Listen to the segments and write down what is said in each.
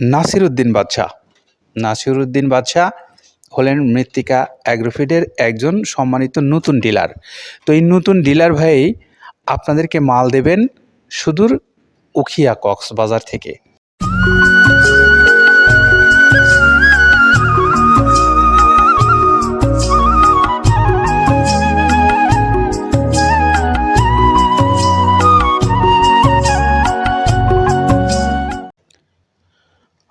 নাসির উদ্দিন বাদশাহ। নাসির উদ্দিন বাদশাহ হলেন মৃত্তিকা অ্যাগ্রোফিডের একজন সম্মানিত নতুন ডিলার। তো এই নতুন ডিলার ভাই আপনাদেরকে মাল দেবেন সুদূর উখিয়া কক্সবাজার থেকে।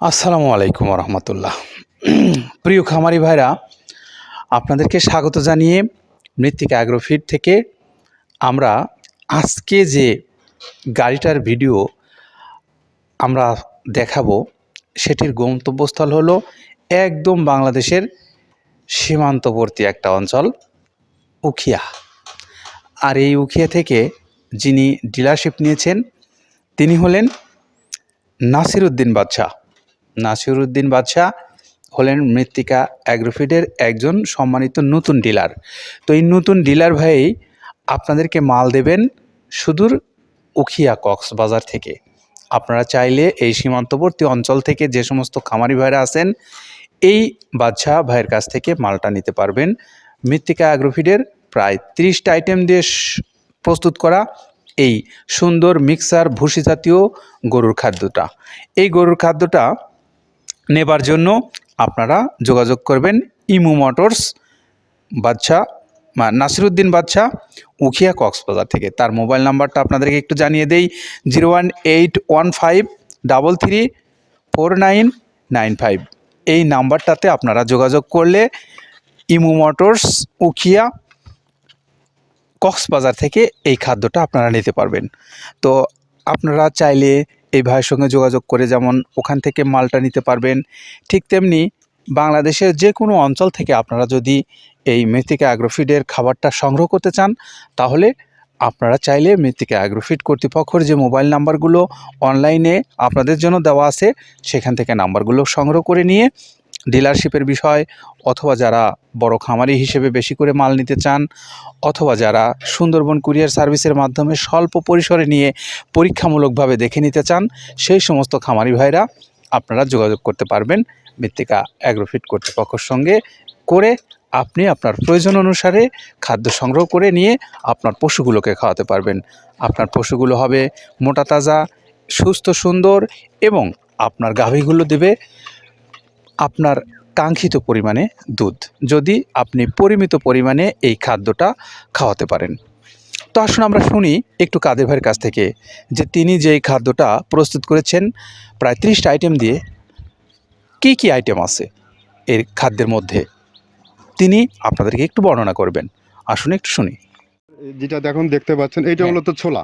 আসসালামু আলাইকুম রহমতুল্লাহ প্রিয় খামারি ভাইরা, আপনাদেরকে স্বাগত জানিয়ে মৃত্তিকা অ্যাগ্রোফিড থেকে আমরা আজকে যে গাড়িটার ভিডিও আমরা দেখাবো, সেটির গন্তব্যস্থল হলো একদম বাংলাদেশের সীমান্তবর্তী একটা অঞ্চল, উখিয়া। আর এই উখিয়া থেকে যিনি ডিলারশিপ নিয়েছেন, তিনি হলেন নাসির উদ্দিন বাদশাহ। নাসির উদ্দিন বাদশাহ হলেন মৃত্তিকা অ্যাগ্রোফিডের একজন সম্মানিত নতুন ডিলার। তো এই নতুন ডিলার ভাই আপনাদেরকে মাল দেবেন সুদূর উখিয়া কক্সবাজার থেকে। আপনারা চাইলে এই সীমান্তবর্তী অঞ্চল থেকে যে সমস্ত খামারি ভাইরা আছেন, এই বাদশাহ ভাইয়ের কাছ থেকে মালটা নিতে পারবেন। মৃত্তিকা অ্যাগ্রোফিডের প্রায় তিরিশটা আইটেম দিয়ে প্রস্তুত করা এই সুন্দর মিক্সার, ভুসি জাতীয় গরুর খাদ্যটা। এই গরুর খাদ্যটা নেবার জন্য আপনারা যোগাযোগ করবেন ইমু মোটরস বাদশাহ বা নাসিরুদ্দিন বাদশাহ উখিয়া কক্সবাজার থেকে। তার মোবাইল নাম্বারটা আপনাদেরকে একটু জানিয়ে দেই, zero one eight one five double three four nine nine five. এই নাম্বারটাতে আপনারা যোগাযোগ করলে ইমু মোটরস, উখিয়া কক্সবাজার থেকে এই খাদ্যটা আপনারা নিতে পারবেন। তো আপনারা চাইলে এই ভাইয়ের সঙ্গে যোগাযোগ করে যেমন ওখান থেকে মালটা নিতে পারবেন, ঠিক তেমনি বাংলাদেশের যে কোনো অঞ্চল থেকে আপনারা যদি এই মৃত্তিকা অ্যাগ্রোফিডের খাবারটা সংগ্রহ করতে চান, তাহলে আপনারা চাইলে মৃত্তিকা অ্যাগ্রোফিড কর্তৃপক্ষের যে মোবাইল নাম্বারগুলো অনলাইনে আপনাদের জন্য দেওয়া আছে, সেখান থেকে নাম্বারগুলো সংগ্রহ করে নিয়ে ডিলারশিপের বিষয়, অথবা যারা বড় খামারি হিসেবে বেশি করে মাল নিতে চান, অথবা যারা সুন্দরবন কুরিয়ার সার্ভিসের মাধ্যমে স্বল্প পরিসরে নিয়ে পরীক্ষামূলকভাবে দেখে নিতে চান, সেই সমস্ত খামারি ভাইরা আপনারা যোগাযোগ করতে পারবেন মৃত্তিকা অ্যাগ্রোফিট কর্তৃপক্ষের সঙ্গে করে আপনি আপনার প্রয়োজন অনুসারে খাদ্য সংগ্রহ করে নিয়ে আপনার পশুগুলোকে খাওয়াতে পারবেন। আপনার পশুগুলো হবে মোটা, তাজা, সুস্থ, সুন্দর এবং আপনার গাভীগুলো দেবে আপনার কাঙ্ক্ষিত পরিমাণে দুধ যদি আপনি পরিমিত পরিমাণে এই খাদ্যটা খাওয়াতে পারেন। তো আসুন আমরা শুনি একটু কাদের ভাইয়ের কাছ থেকে যে তিনি যে খাদ্যটা প্রস্তুত করেছেন প্রায় ত্রিশটা আইটেম দিয়ে কী কী আইটেম আছে এর খাদ্যের মধ্যে তিনি আপনাদেরকে একটু বর্ণনা করবেন। আসুন একটু শুনি। যেটা দেখুন দেখতে পাচ্ছেন এইটা হ্যাঁ। হলো তো ছোলা।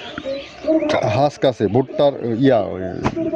হাস্ক কাছে ভুট্টার ইয়া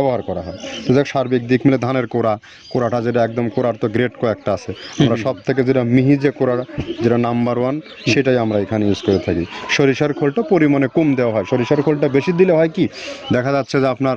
ব্যবহার করা হয়। তো দেখ সার্বিক দিক মিলে ধানের কোড়া কোড়াটা যেটা একদম কোড়ার তো গ্রেড কয়েকটা আছে। আমরা সব থেকে যেটা মিহি যে কোড়া যেটা নাম্বার ওয়ান সেটাই আমরা এখানে ইউজ করে থাকি। সরিষার খোলটা পরিমাণে কম দেওয়া হয়। সরিষার খোলটা বেশি দিলে হয় কি দেখা যাচ্ছে যে আপনার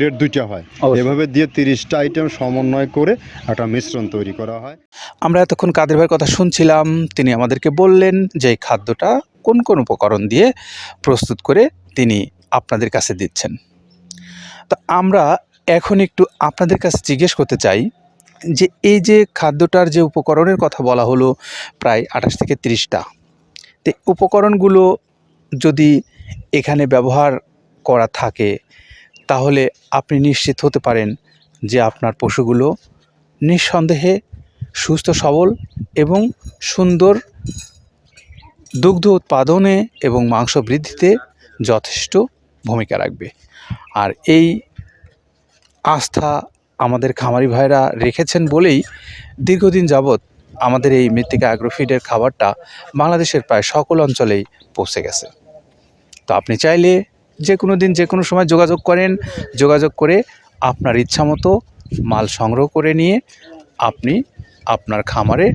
গ্রেড দুইটা হয়। এভাবে দিয়ে তিরিশটা আইটেম সমন্বয় করে একটা মিশ্রণ তৈরি করা হয়। আমরা এতক্ষণ কাদের ভাইয়ের কথা শুনছিলাম তিনি আমাদেরকে বললেন যে এই খাদ্যটা কোন কোন উপকরণ দিয়ে প্রস্তুত করে তিনি আপনাদের কাছে দিচ্ছেন। তো আমরা এখন একটু আপনাদের কাছে জিজ্ঞেস করতে চাই যে এই যে খাদ্যটার যে উপকরণের কথা বলা হলো প্রায় আঠাশ থেকে তিরিশটা তো উপকরণগুলো যদি এখানে ব্যবহার করা থাকে তাহলে আপনি নিশ্চিত হতে পারেন যে আপনার পশুগুলো নিঃসন্দেহে সুস্থ, সবল এবং সুন্দর দুগ্ধ উৎপাদনে এবং মাংস বৃদ্ধিতে যথেষ্ট ভূমিকা রাখবে। আর এই আস্থা আমাদের খামারি ভাইরা রেখেছেন বলেই দীর্ঘদিন যাবৎ আমাদের এই মৃত্তিকা অ্যাগ্রোফিডের খাবারটা বাংলাদেশের প্রায় সকল অঞ্চলেই পৌঁছে গেছে। তো আপনি চাইলে যে কোনো দিন যে কোনো সময় যোগাযোগ করেন, যোগাযোগ করে আপনার ইচ্ছামতো মাল সংগ্রহ করে নিয়ে আপনি আপনার খামারে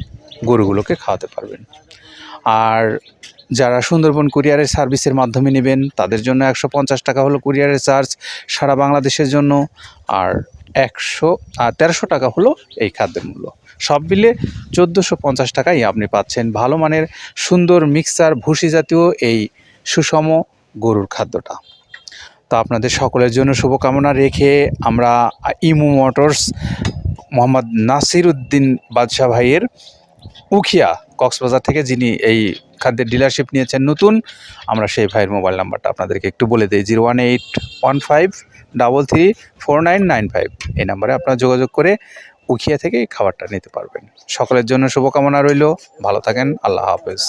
গরুগুলোকে খাওয়াতে পারবেন। আর যারা সুন্দরবন কুরিয়ারের সার্ভিসের মাধ্যমে নেবেন, তাদের জন্য একশো পঞ্চাশ টাকা হলো কুরিয়ারের চার্জ সারা বাংলাদেশের জন্য, আর একশো, আর তেরোশো টাকা হলো এই খাদ্যের মূল্য। সব মিলে চোদ্দোশো পঞ্চাশ টাকাই আপনি পাচ্ছেন ভালো মানের সুন্দর মিক্সার, ভুসি জাতীয় এই সুষম গরুর খাদ্যটা। তো আপনাদের সকলের জন্য শুভকামনা রেখে আমরা ইমু মোটরস মোহাম্মদ নাসির উদ্দিন বাদশাহ ভাইয়ের উখিয়া কক্সবাজার থেকে যিনি এই খাদ্যের ডিলারশিপ নিয়েছেন নতুন, আমরা সেই ভাইয়ের মোবাইল নাম্বারটা আপনাদেরকে একটু বলে দিই zero one eight one five double three four nine nine five এই নাম্বারে আপনারা যোগাযোগ করে উখিয়া থেকে খাবারটা নিতে পারবেন। সকলের জন্য শুভকামনা রইল, ভালো থাকেন, আল্লাহ হাফেজ।